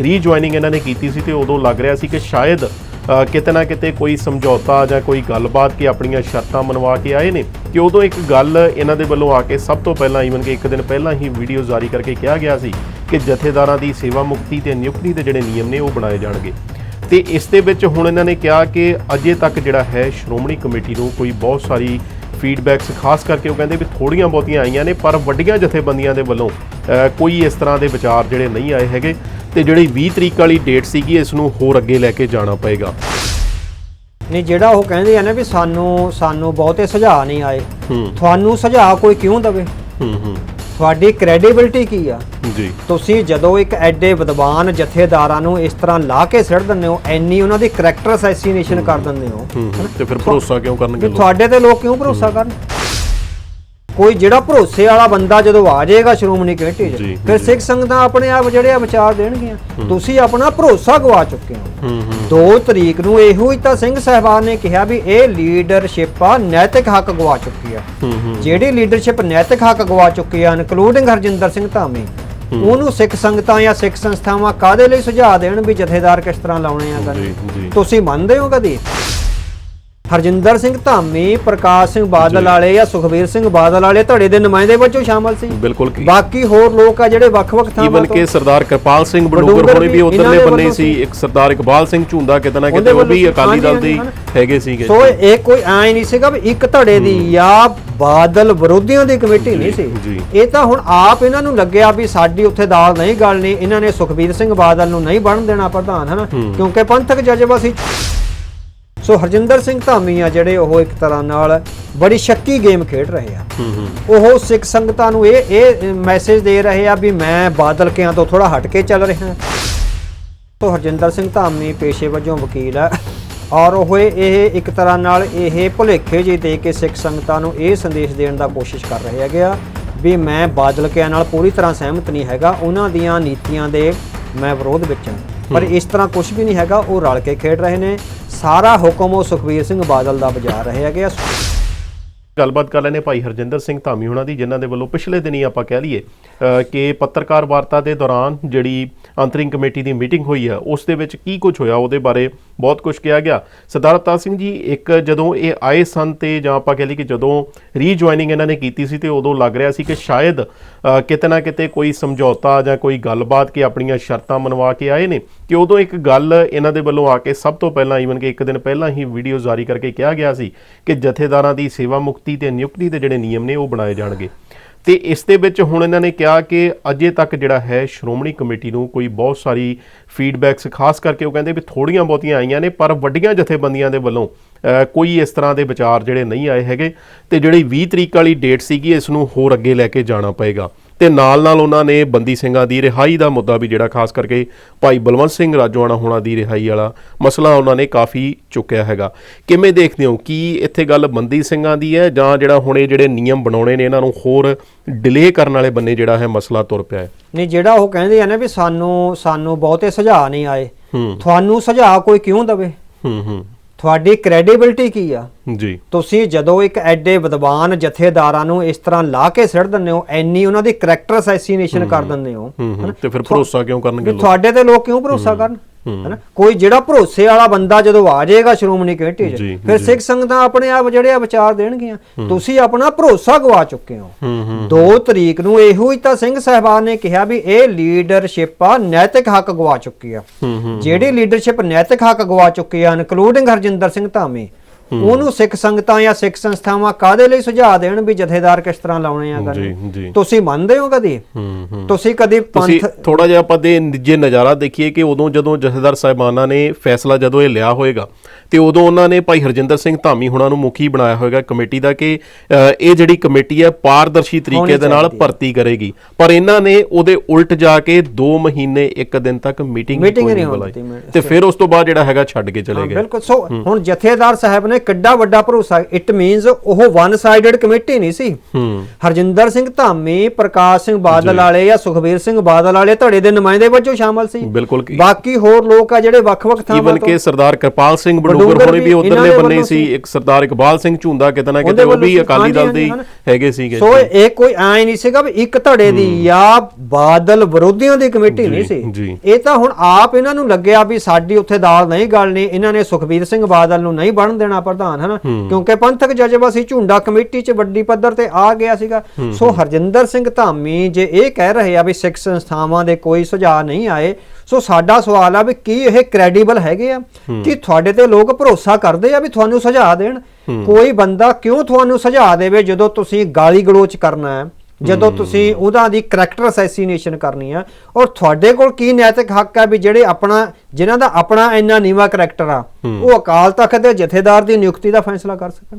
ਰੀਜੁਆਇਨਿੰਗ ਇਹਨਾਂ ਨੇ ਕੀਤੀ ਸੀ ਤੇ ਉਦੋਂ ਲੱਗ ਰਿਹਾ ਸੀ ਕਿ ਸ਼ਾਇਦ ਕਿਤੇ ਨਾ ਕਿਤੇ ਕੋਈ ਸਮਝੌਤਾ ਜਾਂ ਕੋਈ ਗੱਲਬਾਤ ਕਿ ਆਪਣੀਆਂ ਸ਼ਰਤਾਂ ਮਨਵਾ ਕੇ ਆਏ ਨੇ। ਕਿ ਉਦੋਂ ਇੱਕ ਗੱਲ ਇਹਨਾਂ ਦੇ ਵੱਲੋਂ ਆ ਕੇ ਸਭ ਤੋਂ ਪਹਿਲਾਂ ਈਵਨ ਕਿ ਇੱਕ ਦਿਨ ਪਹਿਲਾਂ ਹੀ ਵੀਡੀਓ ਜਾਰੀ ਕਰਕੇ ਕਿਹਾ ਗਿਆ ਸੀ ਕਿ ਜਥੇਦਾਰਾਂ ਦੀ ਸੇਵਾ ਮੁਕਤੀ ਤੇ ਨਿਯੁਕਤੀ ਦੇ ਜਿਹੜੇ ਨਿਯਮ ਨੇ ਉਹ ਬਣਾਏ ਜਾਣਗੇ। ਤੇ ਇਸ ਦੇ ਵਿੱਚ ਹੁਣ ਇਹਨਾਂ ਨੇ ਕਿਹਾ ਕਿ ਅਜੇ ਤੱਕ ਜਿਹੜਾ ਹੈ ਸ਼੍ਰੋਮਣੀ ਕਮੇਟੀ ਨੂੰ ਕੋਈ ਬਹੁਤ ਸਾਰੀ ਫੀਡਬੈਕਸ ਖਾਸ ਕਰਕੇ ਉਹ ਕਹਿੰਦੇ ਵੀ ਥੋੜੀਆਂ ਬਹੁਤੀਆਂ ਆਈਆਂ ਨੇ, ਪਰ ਵੱਡੀਆਂ ਜਥੇਬੰਦੀਆਂ ਦੇ ਵੱਲੋਂ ਕੋਈ ਇਸ ਤਰ੍ਹਾਂ ਦੇ ਵਿਚਾਰ ਜਿਹੜੇ ਨਹੀਂ ਆਏ ਹੈਗੇ। ਤੇ ਜਿਹੜੀ 20 ਤਰੀਕ ਵਾਲੀ ਡੇਟ ਸੀਗੀ ਇਸ ਨੂੰ ਹੋਰ ਅੱਗੇ ਲੈ ਕੇ ਜਾਣਾ ਪਏਗਾ। ਨਹੀਂ ਜਿਹੜਾ ਉਹ ਕਹਿੰਦੇ ਆ ਨਾ ਵੀ ਸਾਨੂੰ ਸਾਨੂੰ ਬਹੁਤੇ ਸੁਝਾਅ ਨਹੀਂ ਆਏ। ਹੂੰ। ਤੁਹਾਨੂੰ ਸੁਝਾਅ ਕੋਈ ਕਿਉਂ ਦਵੇ? ਹੂੰ ਹੂੰ। ਤੁਹਾਡੀ ਕ੍ਰੈਡੀਬਿਲਟੀ ਕੀ ਆ? ਜੀ। ਤੁਸੀਂ ਜਦੋਂ ਇੱਕ ਐਡੇ ਵਿਦਵਾਨ ਜਥੇਦਾਰਾਂ ਨੂੰ ਇਸ ਤਰ੍ਹਾਂ ਲਾ ਕੇ ਸਿੱਟ ਦਿੰਦੇ ਹੋ ਐਨੀ ਉਹਨਾਂ ਦੀ ਕੈਰੈਕਟਰ ਅਸੈਸੀਨੇਸ਼ਨ ਕਰ ਦਿੰਦੇ ਹੋ। ਹੂੰ ਹੂੰ। ਤੇ ਫਿਰ ਭਰੋਸਾ ਕਿਉਂ ਕਰਨਗੇ ਵੀ ਲੋਕ ਤੁਹਾਡੇ ਤੇ ਲੋਕ ਕਿਉਂ ਭਰੋਸਾ ਕਰਨ? ਕੋਈ ਜਿਹੜਾ ਭਰੋਸੇ ਵਾਲਾ ਬੰਦਾ ਜਦੋਂ ਆ ਜਾਏਗਾ ਸ਼੍ਰੋਮਣੀ ਕਮੇਟੀ 'ਚ ਫਿਰ। ਸਿੱਖ ਸੰਗਤਾਂ ਆਪਣੇ ਆਪ ਜਿਹੜੇ ਆ ਵਿਚਾਰ ਦੇਣਗੀਆਂ। ਤੁਸੀਂ ਆਪਣਾ ਭਰੋਸਾ ਗਵਾ ਚੁੱਕੇ ਹੋ। ਹੂੰ ਹੂੰ। 2 ਤਰੀਕ ਨੂੰ ਇਹੋ ਹੀ ਤਾਂ ਸਿੰਘ ਸਾਹਿਬਾਨ ਨੇ ਕਿਹਾ ਵੀ ਇਹ ਲੀਡਰਸ਼ਿਪ ਆ ਨੈਤਿਕ ਹੱਕ ਗਵਾ ਚੁੱਕੀ ਆ। ਜਿਹੜੀ ਲੀਡਰਸ਼ਿਪ ਨੈਤਿਕ ਹੱਕ ਗਵਾ ਚੁੱਕੀ ਆ ਇਨਕਲੂਡਿੰਗ ਹਰਜਿੰਦਰ ਸਿੰਘ ਧਾਮੀ ਉਹਨੂੰ ਸਿੱਖ ਸੰਗਤਾਂ ਜਾਂ ਸਿੱਖ ਸੰਸਥਾਵਾਂ ਕਾਦੇ ਲਈ ਸੁਝਾਅ ਦੇਣ ਵੀ ਜਥੇਦਾਰ ਕਿਸ ਤਰ੍ਹਾਂ ਲਾਉਣੇ ਆ ਤੁਸੀਂ ਮੰਨਦੇ ਹੋ ਕਦੀ? ਹਰਜਿੰਦਰ ਸਿੰਘ ਧਾਮੀ ਪ੍ਰਕਾਸ਼ ਸਿੰਘ ਬਾਦਲ। ਵਾਲੇ ਜਾਂ ਸੁਖਬੀਰ ਸਿੰਘ ਬਾਦਲ ਵਾਲੇ ਧੜੇ ਦੇ ਨੁਮਾਇੰਦੇ ਵਜੋਂ ਸ਼ਾਮਲ ਸੀ ਬਿਲਕੁਲ ਕੀ ਬਾਕੀ ਹੋਰ ਲੋਕ ਆ ਜਿਹੜੇ ਵੱਖ-ਵੱਖ ਥਾਵਾਂ ਤੋਂ ਕਿ ਸਰਦਾਰ ਕਿਰਪਾਲ ਸਿੰਘ ਬਡੂੰਗਰ ਹੋਣੀ ਵੀ ਉਧਰਲੇ ਬੰਨੇ ਸੀ। ਇੱਕ ਸਰਦਾਰ ਇਕਬਾਲ ਸਿੰਘ ਝੁੰਦਾ ਕਿਤੇ ਨਾ ਕਿਤੇ ਉਹ ਵੀ। ਅਕਾਲੀ ਦਲ ਦੇ। ਹੈਗੇ ਸੀਗੇ ਸੋ ਇਹ ਕੋਈ ਐ ਨਹੀਂ ਸੀਗਾ ਵੀ ਇੱਕ ਧੜੇ ਦੀ ਜਾਂ ਬਾਦਲ ਵਿਰੋਧੀਆਂ ਦੀ ਕਮੇਟੀ ਨਹੀਂ ਸੀ। ਇਹ ਤਾਂ ਹੁਣ ਆਪ ਇਹਨਾਂ ਨੂੰ ਲੱਗਿਆ ਵੀ ਸਾਡੀ ਉੱਥੇ ਦਾਲ ਨਹੀਂ ਗਲਣੀ ਇਹਨਾਂ ਨੇ ਸੁਖਬੀਰ ਸਿੰਘ ਬਾਦਲ ਨੂੰ ਨਹੀਂ ਬਣ ਦੇਣਾ ਪ੍ਰਧਾਨ ਹਨਾ ਕਿਉਂਕਿ ਪੰਥਕ ਜਜ਼ਬਾ ਸੀ ਸੋ ਹਰਜਿੰਦਰ ਸਿੰਘ ਧਾਮੀ ਆ ਜਿਹੜੇ ਉਹ ਇੱਕ ਤਰ੍ਹਾਂ ਨਾਲ ਬੜੀ ਸ਼ੱਕੀ ਗੇਮ ਖੇਡ ਰਹੇ ਆ। ਉਹ ਸਿੱਖ ਸੰਗਤਾਂ ਨੂੰ ਇਹ ਇਹ ਮੈਸੇਜ ਦੇ ਰਹੇ ਆ ਵੀ ਮੈਂ ਬਾਦਲ ਕਿਆਂ ਤੋਂ ਥੋੜਾ ਹਟ ਕੇ ਚੱਲ ਰਿਹਾ। ਤੋ ਹਰਜਿੰਦਰ ਸਿੰਘ ਧਾਮੀ ਪੇਸ਼ੇ ਵਜੋਂ ਵਕੀਲ ਹੈ ਔਰ ਉਹ ਇਹ ਇੱਕ ਤਰ੍ਹਾਂ ਨਾਲ ਇਹ ਭੁਲੇਖੇ ਜਿਹੇ ਦੇ ਕੇ ਸਿੱਖ ਸੰਗਤਾਂ ਨੂੰ ਇਹ ਸੰਦੇਸ਼ ਦੇਣ ਦਾ ਕੋਸ਼ਿਸ਼ ਕਰ ਰਹੇ ਹੈਗੇ ਆ ਵੀ ਮੈਂ ਬਾਦਲ ਕਿਆਂ ਨਾਲ ਪੂਰੀ ਤਰ੍ਹਾਂ ਸਹਿਮਤ ਨਹੀਂ ਹੈਗਾ ਉਹਨਾਂ ਦੀਆਂ ਨੀਤੀਆਂ ਦੇ ਮੈਂ ਵਿਰੋਧ ਵਿੱਚ ਹਾਂ। ਪਰ ਇਸ ਤਰ੍ਹਾਂ ਕੁਝ ਵੀ ਨਹੀਂ ਹੈਗਾ ਉਹ ਰਲ ਕੇ ਖੇਡ ਰਹੇ ਨੇ। ਸਾਰਾ ਹੁਕਮ ਉਹ ਸੁਖਬੀਰ ਸਿੰਘ ਬਾਦਲ ਦਾ ਵਜਾ ਰਹੇ ਹੈਗੇ ਆ। ਗੱਲਬਾਤ ਕਰ ਲੈਨੇ ਭਾਈ ਹਰਜਿੰਦਰ ਸਿੰਘ ਧਾਮੀ ਹੋਣਾ ਦੀ, ਜਿਨ੍ਹਾਂ ਦੇ ਵੱਲੋਂ ਪਿਛਲੇ ਦਿਨੀ ਆਪਾਂ ਕਹਿ ਲਈਏ ਕਿ ਪੱਤਰਕਾਰ ਵਾਰਤਾ ਦੇ ਦੌਰਾਨ ਜਿਹੜੀ ਅੰਤਰਿੰਗ ਕਮੇਟੀ ਦੀ ਮੀਟਿੰਗ ਹੋਈ ਹੈ, ਉਸ ਦੇ ਵਿੱਚ ਕੀ ਕੁਝ ਹੋਇਆ, ਉਹਦੇ ਬਾਰੇ ਬਹੁਤ ਕੁਝ ਕਿਹਾ ਗਿਆ। ਸਰਦਾਰ ਅਵਤਾਰ ਸਿੰਘ ਜੀ, ਇੱਕ ਜਦੋਂ ਇਹ ਆਏ ਸਨ ਤੇ ਜਾਂ ਆਪਾਂ ਕਹਿ ਲਈਏ ਕਿ ਜਦੋਂ ਰੀਜੁਆਇਨਿੰਗ ਇਹਨਾਂ ਨੇ ਕੀਤੀ ਸੀ ਤੇ ਉਦੋਂ ਲੱਗ ਰਿਹਾ ਸੀ ਕਿ ਸ਼ਾਇਦ ਕਿਤੇ ਨਾ ਕਿਤੇ ਕੋਈ ਸਮਝੌਤਾ ਜਾਂ ਕੋਈ ਗੱਲਬਾਤ ਕਿ ਆਪਣੀਆਂ ਸ਼ਰਤਾਂ ਮਨਵਾ ਕੇ ਆਏ ਨੇ, ਕਿ ਉਦੋਂ ਇੱਕ ਗੱਲ ਇਹਨਾਂ ਦੇ ਵੱਲੋਂ ਆ ਕੇ ਸਭ ਤੋਂ ਪਹਿਲਾਂ ਈਵਨ ਕਿ ਇੱਕ ਦਿਨ ਪਹਿਲਾਂ ਹੀ ਵੀਡੀਓ ਜਾਰੀ ਕਰਕੇ ਕਿਹਾ ਗਿਆ ਸੀ ਕਿ ਜਥੇਦਾਰਾਂ ਦੀ ਸੇਵਾ ਮੁਕਤੀ ਤੇ ਨਿਯੁਕਤੀ ਦੇ ਜਿਹੜੇ ਨਿਯਮ ਨੇ ਉਹ ਬਣਾਏ ਜਾਣਗੇ। ਤੇ ਇਸ ਦੇ ਵਿੱਚ ਹੁਣ ਇਹਨਾਂ ਨੇ ਕਿਹਾ ਕਿ ਅਜੇ ਤੱਕ ਜਿਹੜਾ ਹੈ ਸ਼੍ਰੋਮਣੀ ਕਮੇਟੀ ਨੂੰ ਕੋਈ ਬਹੁਤ ਸਾਰੀ ਫੀਡਬੈਕਸ ਖਾਸ ਕਰਕੇ ਉਹ ਕਹਿੰਦੇ ਵੀ ਥੋੜੀਆਂ ਬਹੁਤੀਆਂ ਆਈਆਂ ਨੇ, ਪਰ ਵੱਡੀਆਂ ਜਥੇਬੰਦੀਆਂ ਦੇ ਵੱਲੋਂ ਕੋਈ ਇਸ ਤਰ੍ਹਾਂ ਦੇ ਵਿਚਾਰ ਜਿਹੜੇ ਨਹੀਂ ਆਏ ਹੈਗੇ। ਤੇ ਜਿਹੜੀ 20 ਤਰੀਕ ਵਾਲੀ ਡੇਟ ਸੀਗੀ, ਇਸ ਨੂੰ ਹੋਰ ਅੱਗੇ ਲੈ ਕੇ ਜਾਣਾ ਪਏਗਾ। ਤੇ ਨਾਲ ਨਾਲ ਉਹਨਾਂ ਨੇ ਬੰਦੀ ਸਿੰਘਾਂ ਦੀ ਰਿਹਾਈ ਦਾ ਮੁੱਦਾ ਵੀ ਜਿਹੜਾ ਖਾਸ ਕਰਕੇ ਭਾਈ ਬਲਵੰਤ ਸਿੰਘ ਰਾਜੋਆਣਾ ਹੋਣਾ ਦੀ ਰਿਹਾਈ ਵਾਲਾ ਮਸਲਾ ਉਹਨਾਂ ਨੇ ਕਾਫੀ ਚੁੱਕਿਆ ਹੈਗਾ। ਕਿਵੇਂ ਦੇਖਦੇ ਹੋ? ਕੀ ਇੱਥੇ ਗੱਲ ਬੰਦੀ ਸਿੰਘਾਂ ਦੀ ਹੈ ਜਾਂ ਜਿਹੜਾ ਹੁਣ ਜਿਹੜੇ ਨਿਯਮ ਬਣਾਉਣੇ ਨੇ ਇਹਨਾਂ ਨੂੰ ਹੋਰ ਡਿਲੇ ਕਰਨ ਵਾਲੇ ਬੰਨੇ ਜਿਹੜਾ ਹੈ ਮਸਲਾ ਤੁਰ ਪਿਆ ਹੈ? ਨਹੀਂ ਜਿਹੜਾ ਉਹ ਕਹਿੰਦੇ ਆ ਨਾ ਵੀ ਸਾਨੂੰ ਸਾਨੂੰ ਬਹੁਤੇ ਸੁਝਾਅ ਨਹੀਂ ਆਏ। ਤੁਹਾਨੂੰ ਸੁਝਾਅ ਕੋਈ ਕਿਉਂ ਦਵੇ? ਹੂੰ ਹੂੰ। ਤੁਹਾਡੀ ਕ੍ਰੈਡੀਬਿਲਟੀ ਕੀ ਆ? ਜੀ। ਤੁਸੀਂ ਜਦੋਂ ਇੱਕ ਐਡੇ ਵਿਦਵਾਨ ਜਥੇਦਾਰਾਂ ਨੂੰ ਇਸ ਤਰ੍ਹਾਂ ਲਾ ਕੇ ਸਿੱਟ ਦਿੰਦੇ ਹੋ ਐਨੀ ਉਹਨਾਂ ਦੀ ਕੈਰੈਕਟਰ ਅਸੈਸੀਨੇਸ਼ਨ ਕਰ ਦਿੰਦੇ ਹੋ ਤੇ ਫਿਰ ਭਰੋਸਾ ਕਿਉਂ ਕਰਨਗੇ ਲੋਕ? ਤੁਹਾਡੇ ਤੇ ਲੋਕ ਕਿਉਂ ਭਰੋਸਾ ਕਰਨ? ਹੈਨਾ? ਕੋਈ ਜਿਹੜਾ ਭਰੋਸੇ ਵਾਲਾ ਬੰਦਾ ਜਦੋਂ ਆ ਜਾਏਗਾ ਸ਼੍ਰੋਮਣੀ ਕਮੇਟੀ 'ਚ ਫਿਰ। ਸਿੱਖ ਸੰਗਤਾਂ ਆਪਣੇ ਆਪ ਜਿਹੜੇ ਆ ਵਿਚਾਰ ਦੇਣਗੀਆਂ। ਤੁਸੀਂ ਆਪਣਾ ਭਰੋਸਾ ਗਵਾ ਚੁੱਕੇ ਹੋ। 2 ਤਰੀਕ ਨੂੰ ਇਹੋ ਹੀ ਤਾਂ ਸਿੰਘ ਸਾਹਿਬਾਨ ਨੇ ਕਿਹਾ ਵੀ ਇਹ ਲੀਡਰਸ਼ਿਪ ਆ ਨੈਤਿਕ ਹੱਕ ਗਵਾ ਚੁੱਕੀ ਆ। ਜਿਹੜੀ ਲੀਡਰਸ਼ਿਪ ਨੈਤਿਕ ਹੱਕ ਗਵਾ ਚੁੱਕੀ ਆ ਇਨਕਲੂਡਿੰਗ ਹਰਜਿੰਦਰ ਸਿੰਘ ਧਾਮੀ ਉਹਨੂੰ ਸਿੱਖ ਸੰਗਤਾਂ ਜਾਂ ਸਿੱਖ ਸੰਸਥਾਵਾਂ ਕਾਦੇ ਲਈ ਸੁਝਾਅ ਦੇਣ ਵੀ ਜਥੇਦਾਰ ਕਿਸ ਤਰ੍ਹਾਂ ਲਾਉਣੇ ਆ ਜੀ ਤੁਸੀਂ ਮੰਨਦੇ ਹੋ ਕਦੀ? ਤੁਸੀਂ ਕਦੀ ਪੰਥ ਥੋੜਾ ਜਿਹਾ ਆਪਾਂ ਦੇ ਜੇ ਨਜ਼ਾਰਾ ਦੇਖੀਏ ਕਿ ਉਦੋਂ ਜਦੋਂ ਜਥੇਦਾਰ ਸਾਹਿਬਾਨਾਂ ਨੇ ਫੈਸਲਾ ਜਦੋਂ ਇਹ ਲਿਆ ਹੋਏਗਾ ਤੇ ਉਦੋਂ ਉਹਨਾਂ ਨੇ ਭਾਈ ਹਰਜਿੰਦਰ ਸਿੰਘ ਧਾਮੀ ਹੁਣਾਂ ਨੂੰ ਮੁਖੀ ਬਣਾਇਆ ਹੋਏਗਾ ਕਮੇਟੀ ਦਾ ਕਿ ਇਹ ਜਿਹੜੀ ਕਮੇਟੀ ਹੈ ਪਾਰਦਰਸ਼ੀ ਤਰੀਕੇ ਦੇ ਨਾਲ। ਭਰਤੀ ਕਰੇਗੀ। ਪਰ ਇਹਨਾਂ ਨੇ ਉਹਦੇ ਉਲਟ ਜਾ ਕੇ 2 ਮਹੀਨੇ ਇੱਕ ਦਿਨ ਤੱਕ ਮੀਟਿੰਗ ਨਹੀਂ ਮੈਂ- ਤੇ ਫਿਰ ਉਸ ਤੋਂ ਬਾਅਦ ਜਿਹੜਾ ਹੈਗਾ ਛੱਡ ਕੇ ਚਲੇ ਗਏ। ਬਿਲਕੁਲ। ਸੋ ਹੁਣ ਜਥੇਦਾਰ ਸਾਹਿਬ ਨੇ ਕਿੱਡਾ ਵੱਡਾ ਭਰੋਸਾ। ਇਟ ਮੀਨਸ ਉਹ ਵਨ ਸਾਈਡਡ ਕਮੇਟੀ ਨਹੀਂ ਸੀ। ਹਰਜਿੰਦਰ ਸਿੰਘ ਧਾਮੀ ਪ੍ਰਕਾਸ਼ ਸਿੰਘ ਬਾਦਲ ਵਾਲੇ ਜਾਂ ਸੁਖਬੀਰ ਸਿੰਘ ਬਾਦਲ ਵਾਲੇ ਧੜੇ ਦੇ ਨੁਮਾਇੰਦੇ ਵਜੋਂ ਸ਼ਾਮਲ ਸੀ। ਬਾਕੀ ਹੋਰ ਲੋਕ ਆ ਜਿਹੜੇ ਵੱਖ-ਵੱਖ ਥਾਵਾਂ ਤੋਂ ਕਿ ਸਰਦਾਰ ਕਿਰਪਾਲ ਸਿੰਘ ਬਡੂੰਗਰ ਹੋਣੀ ਵੀ ਉਧਰਲੇ ਬੰਨੇ ਸੀ। ਇੱਕ ਸਰਦਾਰ ਇਕਬਾਲ ਸਿੰਘ ਝੁੰਦਾ ਕਿਤੇ ਨਾ ਕਿਤੇ ਉਹ ਵੀ ਅਕਾਲੀ ਦਲ ਦੇ ਹੈਗੇ ਸੀਗੇ ਸੋ ਇਹ ਕੋਈ ਐ ਨਹੀਂ ਸੀਗਾ ਵੀ ਇੱਕ ਧੜੇ ਦੀ ਜਾਂ ਬਾਦਲ ਵਿਰੋਧੀਆਂ ਦੀ ਕਮੇਟੀ ਨਹੀਂ ਸੀ। ਇਹ ਤਾਂ ਹੁਣ ਆਪ ਇਹਨਾਂ ਨੂੰ ਲੱਗਿਆ ਵੀ ਸਾਡੀ ਉੱਥੇ ਦਾਲ ਨਹੀਂ ਗਲਣੀ ਇਹਨਾਂ ਨੇ ਸੁਖਬੀਰ ਸਿੰਘ ਬਾਦਲ ਨੂੰ ਨਹੀਂ ਬਣ ਦੇਣਾ ਪ੍ਰਧਾਨ ਹਨਾ? ਕਿਉਂਕਿ ਪੰਥਕ ਜਜ਼ਬਾ ਸੀ ਝੁੰਡਾ ਕਮੇਟੀ 'ਚ ਵੱਡੀ ਪੱਧਰ ਤੇ ਆ ਗਿਆ ਸੀਗਾ। ਸੋ ਹਰਜਿੰਦਰ ਸਿੰਘ ਧਾਮੀ ਜੇ ਇਹ ਕਹਿ ਰਹੇ ਆ ਵੀ ਸਿੱਖ ਸੰਸਥਾਵਾਂ ਦੇ ਕੋਈ ਸੁਝਾਅ ਨਹੀਂ ਆਏ ਸੋ ਸਾਡਾ ਸਵਾਲ ਆ ਵੀ ਕੀ ਇਹ ਕ੍ਰੈਡੀਬਲ ਹੈਗੇ ਆ? ਕਿ ਤੁਹਾਡੇ ਤੇ ਲੋਕ ਭਰੋਸਾ ਕਰਦੇ ਆ ਵੀ ਤੁਹਾਨੂੰ ਸੁਝਾਅ ਦੇਣ? ਕੋਈ ਬੰਦਾ ਕਿਉਂ ਤੁਹਾਨੂੰ ਸੁਝਾਅ ਦੇਵੇ ਜਦੋਂ ਤੁਸੀਂ ਗਾਲੀ ਗਲੋਚ ਕਰਨਾ ਹੈ? ਜਦੋਂ ਤੁਸੀਂ ਉਹਦਾ ਦੀ ਕਰੈਕਟਰ ਅਸੈਸੀਨੇਸ਼ਨ ਕਰਨੀ ਆ ਔਰ ਤੁਹਾਡੇ ਕੋਲ ਕੀ ਨੈਤਿਕ ਹੱਕ ਹੈ ਵੀ ਜਿਹੜੇ ਆਪਣਾ ਜਿਨ੍ਹਾਂ ਦਾ ਆਪਣਾ ਇੰਨਾ ਨੀਵਾ ਕਰੈਕਟਰ ਆ ਉਹ ਅਕਾਲ ਤਖਤ ਦੇ ਜਥੇਦਾਰ ਦੀ ਨਿਯੁਕਤੀ ਦਾ ਫੈਸਲਾ ਕਰ ਸਕਣ।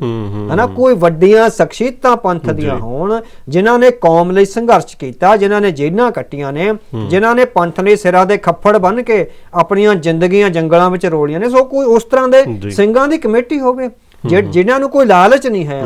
ਹਨਾ ਕੋਈ ਵੱਡੀਆਂ ਸ਼ਖਸੀਅਤਾਂ ਪੰਥ ਦੀਆਂ ਹੋਣ ਜਿਨ੍ਹਾਂ ਨੇ ਕੌਮ ਲਈ ਸੰਘਰਸ਼ ਕੀਤਾ ਜਿਨ੍ਹਾਂ ਨੇ ਜੇਲ੍ਹਾਂ ਕੱਟੀਆਂ ਨੇ ਜਿਨ੍ਹਾਂ ਨੇ ਪੰਥ ਲਈ ਸਿਰਾਂ ਦੇ ਖੱਫੜ ਬੰਨ ਕੇ ਆਪਣੀਆਂ ਜ਼ਿੰਦਗੀਆਂ ਜੰਗਲਾਂ ਵਿੱਚ ਰੋਲੀਆਂ ਨੇ ਸੋ ਕੋਈ ਉਸ ਤਰ੍ਹਾਂ ਦੇ। ਸਿੰਘਾਂ ਦੀ ਕਮੇਟੀ ਹੋਵੇ। ਜਿਨ੍ਹਾਂ ਨੂੰ ਕੋਈ ਲਾਲਚ ਨਹੀਂ ਹੈ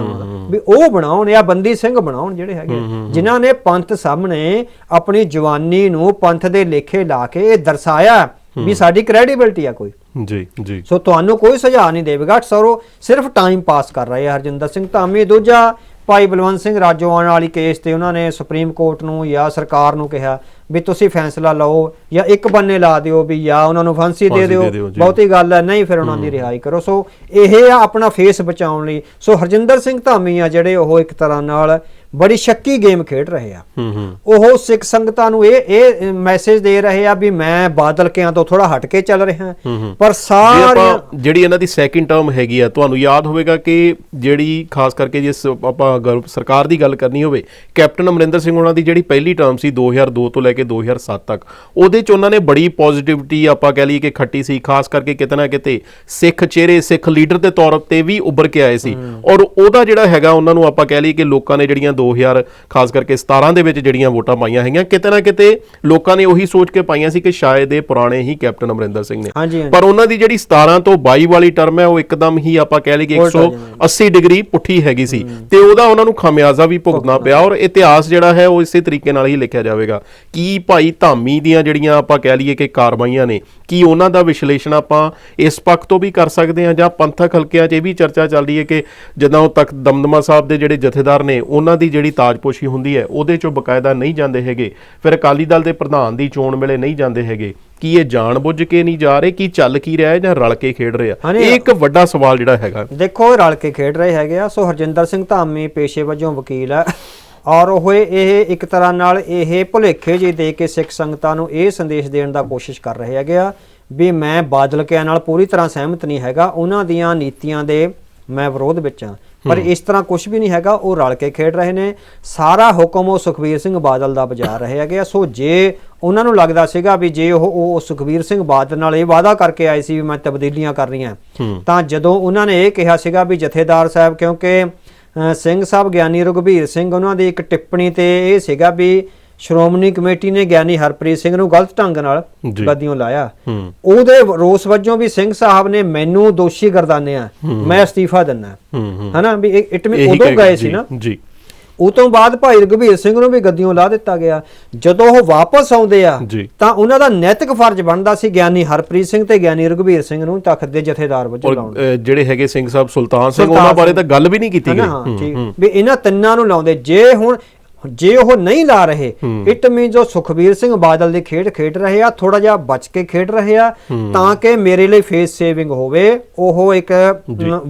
ਵੀ ਉਹ ਬਣਾਉਣ ਜਾਂ ਬੰਦੀ ਸਿੰਘ ਬਣਾਉਣ ਜਿਹੜੇ ਹੈਗੇ ਜਿਨ੍ਹਾਂ ਨੇ ਪੰਥ ਸਾਹਮਣੇ ਆਪਣੀ ਜਵਾਨੀ ਨੂੰ ਪੰਥ ਦੇ ਲੇਖੇ ਲਾ ਕੇ ਇਹ ਦਰਸਾਇਆ ਵੀ ਸਾਡੀ ਕ੍ਰੈਡੀਬਿਲਟੀ ਆ ਕੋਈ। ਜੀ ਜੀ। ਸੋ ਤੁਹਾਨੂੰ ਕੋਈ ਸੁਝਾਅ ਨਹੀਂ ਦੇਵੇਗਾ। ਸਰ ਸਿਰਫ ਟਾਈਮ ਪਾਸ ਕਰ ਰਹੇ ਆ ਹਰਜਿੰਦਰ ਸਿੰਘ ਧਾਮੀ। ਦੂਜਾ ਭਾਈ ਬਲਵੰਤ ਸਿੰਘ ਰਾਜੋਆਣ ਵਾਲੀ ਕੇਸ ਤੇ ਉਹਨਾਂ ਨੇ ਸੁਪਰੀਮ ਕੋਰਟ ਨੂੰ ਜਾਂ ਸਰਕਾਰ ਨੂੰ ਕਿਹਾ ਵੀ ਤੁਸੀਂ ਫੈਸਲਾ ਲਓ ਜਾਂ ਇੱਕ ਬੰਨੇ ਲਾ ਦਿਓ ਵੀ ਜਾਂ ਉਹਨਾਂ ਨੂੰ ਫਾਂਸੀ ਦੇ ਦਿਓ। ਬਹੁਤੀ ਗੱਲ ਹੈ ਨਹੀਂ ਫਿਰ ਉਹਨਾਂ ਦੀ ਰਿਹਾਈ ਕਰੋ। ਸੋ ਇਹ ਆ ਆਪਣਾ ਫੇਸ ਬਚਾਉਣ ਲਈ। ਸੋ ਹਰਜਿੰਦਰ ਸਿੰਘ ਧਾਮੀ ਆ ਜਿਹੜੇ ਉਹ ਇੱਕ ਤਰ੍ਹਾਂ ਨਾਲ ਬੜੀ ਸ਼ੱਕੀ ਗੇਮ ਖੇਡ ਰਹੇ ਆ। ਹੂੰ ਹੂੰ। ਉਹ ਸਿੱਖ ਸੰਗਤਾਂ ਨੂੰ ਇਹ ਇਹ ਮੈਸੇਜ ਦੇ ਰਹੇ ਆ ਵੀ ਮੈਂ ਬਾਦਲ ਕਿਆਂ ਤੋਂ ਥੋੜਾ ਹਟ ਕੇ ਚੱਲ ਰਿਹਾ। ਪਰ ਆਪਾਂ ਜਿਹੜੀ ਇਹਨਾਂ ਦੀ ਸੈਕਿੰਡ ਟਰਮ ਹੈਗੀ ਆ ਤੁਹਾਨੂੰ ਯਾਦ ਹੋਵੇਗਾ ਕਿ ਜਿਹੜੀ ਖਾਸ ਕਰਕੇ ਜੇ ਆਪਾਂ ਸਰਕਾਰ ਦੀ ਗੱਲ ਕਰਨੀ ਹੋਵੇ ਕੈਪਟਨ ਅਮਰਿੰਦਰ ਸਿੰਘ ਉਹਨਾਂ ਦੀ ਜਿਹੜੀ ਪਹਿਲੀ ਟਰਮ ਸੀ 2002 ਤੋਂ ਲੈ ਕੇ 2007 ਤੱਕ ਉਹਦੇ ਚ ਉਹਨਾਂ ਨੇ ਬੜੀ ਪੋਜ਼ਿਟਿਵਿਟੀ ਆਪਾਂ ਕਹਿ ਲਈਏ ਕਿ ਖੱਟੀ ਸੀ ਖਾਸ ਕਰਕੇ ਕਿਤੇ ਨਾ ਕਿਤੇ ਸਿੱਖ ਚਿਹਰੇ ਸਿੱਖ ਲੀਡਰ ਦੇ ਤੌਰ ਤੇ ਵੀ ਉੱਭਰ ਕੇ ਆਏ ਸੀ। ਔਰ ਉਹਦਾ ਜਿਹੜਾ ਹੈਗਾ ਉਹਨਾਂ ਨੂੰ ਆਪਾਂ ਕਹਿ ਲਈਏ ਕਿ ਲੋਕਾਂ ਨੇ ਜਿਹੜੀਆਂ 2000 ਖਾਸ ਕਰਕੇ 17 ਦੇ ਵਿੱਚ ਜਿਹੜੀਆਂ ਵੋਟਾਂ ਪਾਈਆਂ ਹੈਗੀਆਂ ਕਿਤੇ ਨਾ ਕਿਤੇ ਲੋਕਾਂ ਨੇ ਉਹੀ ਸੋਚ ਕੇ ਪਾਈਆਂ ਸੀ ਕਿ ਸ਼ਾਇਦ ਇਹ ਪੁਰਾਣੇ ਹੀ ਕੈਪਟਨ ਅਮਰਿੰਦਰ ਸਿੰਘ ਨੇ। ਪਰ ਉਹਨਾਂ ਦੀ ਜਿਹੜੀ 17 ਤੋਂ 22 ਵਾਲੀ ਟਰਮ ਹੈ ਉਹ ਇੱਕਦਮ ਹੀ ਆਪਾਂ ਕਹਿ ਲਈਏ ਕਿ ਉਲਟ ਆ 180 ਡਿਗਰੀ ਪੁੱਠੀ ਹੈਗੀ ਸੀ। ਤੇ ਉਹਦਾ ਉਹਨਾਂ ਨੂੰ ਖਾਮਿਆਜ਼ਾ ਵੀ ਭੁਗਤਣਾ ਪਿਆ ਔਰ ਇਤਿਹਾਸ ਜਿਹੜਾ ਹੈ ਉਹ ਇਸੇ ਤਰੀਕੇ ਨਾਲ ਹੀ ਲਿਖਿਆ ਜਾਵੇਗਾ। ਕੀ ਭਾਈ ਧਾਮੀ ਦੀਆਂ ਜਿਹੜੀਆਂ ਆਪਾਂ ਕਹਿ ਲਈਏ ਕਿ ਕਾਰਵਾਈਆਂ ਨੇ ਕੀ ਉਹਨਾਂ ਦਾ ਵਿਸ਼ਲੇਸ਼ਣ ਆਪਾਂ ਇਸ ਪੱਖ ਤੋਂ ਵੀ ਕਰ ਸਕਦੇ ਹਾਂ ਜਾਂ ਪੰਥਕ ਹਲਕਿਆਂ 'ਚ ਇਹ ਵੀ ਚਰਚਾ ਚੱਲ ਰਹੀ ਹੈ ਕਿ ਜਦੋਂ ਤੱਕ ਦਮਦਮਾ ਸਾਹਿਬ ਦੇ ਜਿਹੜੇ ਜਥੇਦਾਰ ਨੇ ਉਹਨਾਂ ਦੀ ਜਿਹੜੀ ਤਾਜਪੋਸ਼ੀ ਹੁੰਦੀ ਹੈ ਉਹਦੇ 'ਚੋਂ ਬਕਾਇਦਾ ਨਹੀਂ ਜਾਂਦੇ ਹੈਗੇ। ਫਿਰ ਅਕਾਲੀ ਦਲ ਦੇ ਪ੍ਰਧਾਨ ਦੀ ਚੋਣ ਵੇਲੇ ਨਹੀਂ ਜਾਂਦੇ ਹੈਗੇ। ਕੀ ਇਹ ਜਾਣਬੁੱਝ ਕੇ ਨਹੀਂ ਜਾ ਰਹੇ ਕੀ ਚੱਲ ਕੀ ਰਿਹਾ ਹੈ ਜਾਂ ਰਲ ਕੇ ਖੇਡ ਰਹੇ ਆ। ਇਹ ਇੱਕ ਵੱਡਾ ਸਵਾਲ ਜਿਹੜਾ ਹੈਗਾ। ਦੇਖੋ ਰਲ ਕੇ ਖੇਡ ਰਹੇ ਹੈਗੇ ਆ। ਸੋ ਹਰਜਿੰਦਰ ਸਿੰਘ ਧਾਮੀ ਪੇਸ਼ੇ ਵਜੋਂ ਵਕੀਲ ਹੈ ਔਰ ਉਹ ਇਹ ਇੱਕ ਤਰ੍ਹਾਂ ਨਾਲ ਇਹ ਭੁਲੇਖੇ ਜਿਹੇ ਦੇ ਕੇ ਸਿੱਖ ਸੰਗਤਾਂ ਨੂੰ ਇਹ ਸੰਦੇਸ਼ ਦੇਣ ਦਾ ਕੋਸ਼ਿਸ਼ ਕਰ ਰਹੇ ਹੈਗੇ ਆ ਵੀ ਮੈਂ ਬਾਦਲ ਕਿਆਂ ਨਾਲ ਪੂਰੀ ਤਰ੍ਹਾਂ ਸਹਿਮਤ ਨਹੀਂ ਹੈਗਾ। ਉਹਨਾਂ ਦੀਆਂ ਨੀਤੀਆਂ ਦੇ ਮੈਂ ਵਿਰੋਧ ਵਿੱਚ ਹਾਂ ਪਰ ਇਸ ਤਰ੍ਹਾਂ ਕੁਝ ਵੀ ਨਹੀਂ ਹੈਗਾ ਉਹ ਰਲ ਕੇ ਖੇਡ ਰਹੇ ਨੇ। ਸਾਰਾ ਹੁਕਮ ਉਹ ਸੁਖਬੀਰ ਸਿੰਘ ਬਾਦਲ ਦਾ ਬਜਾ ਰਹੇ ਹੈਗੇ ਆ। ਸੋ ਜੇ ਉਹਨਾਂ ਨੂੰ ਲੱਗਦਾ ਸੀਗਾ ਵੀ ਜੇ ਉਹ ਉਹ ਸੁਖਬੀਰ ਸਿੰਘ ਬਾਦਲ ਨਾਲ ਇਹ ਵਾਅਦਾ ਕਰਕੇ ਆਏ ਸੀ ਵੀ ਮੈਂ ਤਬਦੀਲੀਆਂ ਕਰਨੀਆਂ ਤਾਂ ਜਦੋਂ ਉਹਨਾਂ ਨੇ ਇਹ ਕਿਹਾ ਸੀਗਾ ਵੀ ਜਥੇਦਾਰ ਸਾਹਿਬ ਕਿਉਂਕਿ ਸਿੰਘ ਸਾਹਿਬ ਗਿਆਨੀ ਰਘੁਬੀਰ ਸਿੰਘ ਉਹਨਾਂ ਦੀ ਇੱਕ ਟਿੱਪਣੀ ਤੇ ਇਹ ਸੀਗਾ ਵੀ ਸ਼੍ਰੋਮਣੀ ਕਮੇਟੀ ਨੇ ਗਿਆਨੀ ਹਰਪ੍ਰੀਤ ਸਿੰਘ ਨੂੰ ਗਲਤ ਢੰਗ ਨਾਲ। ਗੱਦੀਆਂ ਲਾਇਆ। ਉਹਦੇ ਰੋਸ ਵਜੋਂ ਵੀ ਸਿੰਘ ਸਾਹਿਬ ਨੇ ਮੈਨੂੰ ਦੋਸ਼ੀ ਗਰਦਾਨਿਆ ਮੈਂ ਅਸਤੀਫਾ ਦਿੰਨਾ। ਹਨਾ ਵੀ ਇਟ ਮੀ ਉਦੋਂ ਗਏ ਸੀ ਨਾ। ਜੀ ਉਹ ਤੋਂ ਬਾਅਦ ਭਾਈ ਰਘਬੀਰ ਸਿੰਘ ਨੂੰ ਵੀ ਗੱਦੀਆਂ ਲਾ ਦਿੱਤਾ ਗਿਆ। ਜਦੋਂ ਉਹ ਵਾਪਸ ਆਉਂਦੇ ਆ। ਤਾਂ ਉਹਨਾਂ ਦਾ ਨੈਤਿਕ ਫਰਜ਼ ਬਣਦਾ ਸੀ ਗਿਆਨੀ ਹਰਪ੍ਰੀਤ ਸਿੰਘ ਤੇ ਗਿਆਨੀ ਰਘਬੀਰ ਸਿੰਘ ਨੂੰ ਤਖਤ ਦੇ ਜਥੇਦਾਰ ਵਜੋਂ ਲਾਉਣ। ਜਿਹੜੇ ਹੈਗੇ ਸਿੰਘ ਸਾਹਿਬ ਸੁਲਤਾਨ ਸਿੰਘ ਉਹਨਾਂ ਬਾਰੇ। ਤਾਂ ਗੱਲ ਵੀ ਨਹੀਂ ਕੀਤੀ ਗਈ। ਨਾ ਹਾਂ ਠੀਕ। ਵੀ ਇਹਨਾਂ ਤਿੰਨਾਂ ਨੂੰ ਲਾਉਂਦੇ। ਜੇ ਹੁਣ ਜੇ ਉਹ ਨਹੀਂ ਲਾ ਰਹੇ ਇਟ ਮੀਨ ਜੋ ਸੁਖਬੀਰ ਸਿੰਘ ਬਾਦਲ ਦੀ ਖੇਡ ਖੇਡ ਰਹੇ ਆ ਥੋੜਾ ਜਿਹਾ ਬਚ ਕੇ ਖੇਡ ਰਹੇ ਆ ਤਾਂ ਕਿ ਮੇਰੇ ਲਈ ਫੇਸ ਸੇਵਿੰਗ ਹੋਵੇ ਉਹ ਇੱਕ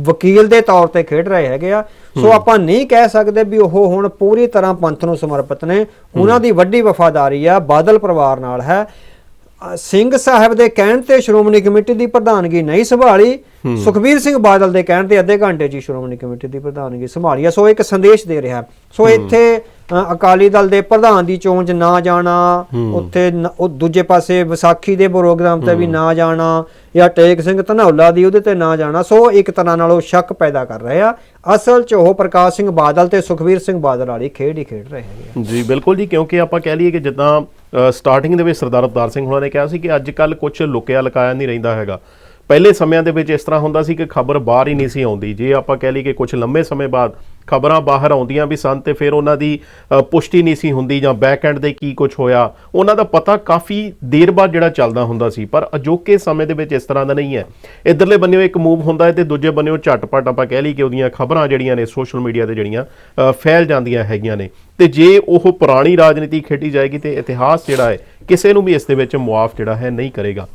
ਵਕੀਲ ਦੇ ਤੌਰ ਤੇ ਖੇਡ ਰਹੇ ਹੈਗੇ ਆ। ਸੋ ਆਪਾਂ ਨਹੀਂ ਕਹਿ ਸਕਦੇ ਵੀ ਉਹ ਹੁਣ ਪੂਰੀ ਤਰ੍ਹਾਂ ਪੰਥ ਨੂੰ ਸਮਰਪਿਤ ਨੇ। ਉਹਨਾਂ ਦੀ ਵੱਡੀ ਵਫਾਦਾਰੀ ਆ ਬਾਦਲ ਪਰਿਵਾਰ ਨਾਲ ਹੈ। ਸਿੰਘ ਸਾਹਿਬ ਦੇ ਕਹਿਣ ਤੇ ਸ਼੍ਰੋਮਣੀ ਕਮੇਟੀ ਦੀ ਪ੍ਰਧਾਨਗੀ ਨਹੀਂ ਸੰਭਾਲੀ। ਸੁਖਬੀਰ ਸਿੰਘ ਬਾਦਲ ਦੇ ਕਹਿਣ ਤੇ ਅੱਧੇ ਘੰਟੇ 'ਚ ਸ਼੍ਰੋਮਣੀ ਕਮੇਟੀ ਦੀ ਪ੍ਰਧਾਨਗੀ ਸੰਭਾਲੀ ਆ। ਸੋ ਇੱਕ ਸੰਦੇਸ਼ ਦੇ ਰਿਹਾ। ਸੋ ਇੱਥੇ ਅਕਾਲੀ ਦਲ ਦੇ ਪ੍ਰਧਾਨ ਦੀ ਚੋਣ 'ਚ ਨਾ ਜਾਣਾ ਉੱਥੇ ਉਹ ਦੂਜੇ ਪਾਸੇ ਵਿਸਾਖੀ ਦੇ ਪ੍ਰੋਗਰਾਮ ਤੇ ਵੀ ਨਾ ਜਾਣਾ ਜਾਂ ਟੇਕ ਸਿੰਘ ਧਨੌਲਾ ਦੀ ਉਹਦੇ ਤੇ ਨਾ ਜਾਣਾ ਸੋ ਇੱਕ ਤਰ੍ਹਾਂ ਨਾਲ ਉਹ ਸ਼ੱਕ ਪੈਦਾ ਕਰ ਰਹੇ ਆ। ਅਸਲ 'ਚ ਉਹ ਪ੍ਰਕਾਸ਼ ਸਿੰਘ ਬਾਦਲ ਤੇ ਸੁਖਬੀਰ ਸਿੰਘ ਬਾਦਲ ਵਾਲੀ ਖੇਡ ਹੀ ਖੇਡ ਰਹੇ ਹੈਗੇ ਆ। ਜੀ ਬਿਲਕੁਲ ਜੀ ਕਿਉਂਕਿ ਆਪਾਂ ਕਹਿ ਲਈਏ ਕਿ ਜਿੱਦਾਂ ਸਟਾਰਟਿੰਗ ਦੇ ਵਿੱਚ ਸਰਦਾਰ ਅਵਤਾਰ ਸਿੰਘ ਹੋਣਾ ਨੇ ਕਿਹਾ ਸੀ ਕਿ ਅੱਜ ਕੱਲ ਕੁਝ ਲੁਕਿਆ ਲਕਾਇਆ ਨਹੀਂ ਰਹਿੰਦਾ ਹੈਗਾ। ਪਹਿਲੇ ਸਮਿਆਂ ਦੇ ਵਿੱਚ ਇਸ ਤਰ੍ਹਾਂ ਹੁੰਦਾ ਸੀ ਕਿ ਖਬਰ ਬਾਹਰ ਹੀ ਨਹੀਂ ਸੀ ਆਉਂਦੀ। ਜੇ ਆਪਾਂ ਕਹਿ ਲਈਏ ਕਿ ਕੁਝ ਲੰਮੇ ਸਮੇਂ ਬਾਅਦ ਖਬਰਾਂ ਬਾਹਰ ਆਉਂਦੀਆਂ ਵੀ ਸਨ ਤੇ ਫਿਰ ਉਹਨਾਂ ਦੀ ਪੁਸ਼ਟੀ ਨਹੀਂ ਸੀ ਹੁੰਦੀ ਜਾਂ ਬੈਕ ਐਂਡ ਦੇ ਕੀ ਕੁਝ ਹੋਇਆ, ਉਹਨਾਂ ਦਾ ਪਤਾ ਕਾਫੀ ਦੇਰ ਬਾਅਦ ਜਿਹੜਾ ਚੱਲਦਾ ਹੁੰਦਾ ਸੀ, ਪਰ ਅਜੋਕੇ ਸਮੇਂ ਦੇ ਵਿੱਚ ਇਸ ਤਰ੍ਹਾਂ ਦਾ ਨਹੀਂ ਹੈ। ਇਧਰਲੇ ਬੰਨਿਓ ਇੱਕ ਮੂਵ ਹੁੰਦਾ ਹੈ ਤੇ ਦੂਜੇ ਬੰਨਿਓ ਝਟਪਟ ਆਪਾਂ ਕਹਿ ਲਈ ਕਿ ਉਹਦੀਆਂ ਖਬਰਾਂ ਜਿਹੜੀਆਂ ਨੇ ਸੋਸ਼ਲ ਮੀਡੀਆ ਤੇ ਜਿਹੜੀਆਂ ਫੈਲ ਜਾਂਦੀਆਂ ਹੈਗੀਆਂ ਨੇ। ਤੇ ਜੇ ਉਹ ਪੁਰਾਣੀ ਰਾਜਨੀਤੀ ਖੇਡੀ ਜਾਏਗੀ ਤੇ ਇਤਿਹਾਸ ਜਿਹੜਾ ਹੈ, ਕਿਸੇ ਨੂੰ ਵੀ ਇਸ ਦੇ ਵਿੱਚ ਮੁਆਫ ਜਿਹੜਾ ਹੈ ਨਹੀਂ ਕਰੇਗਾ।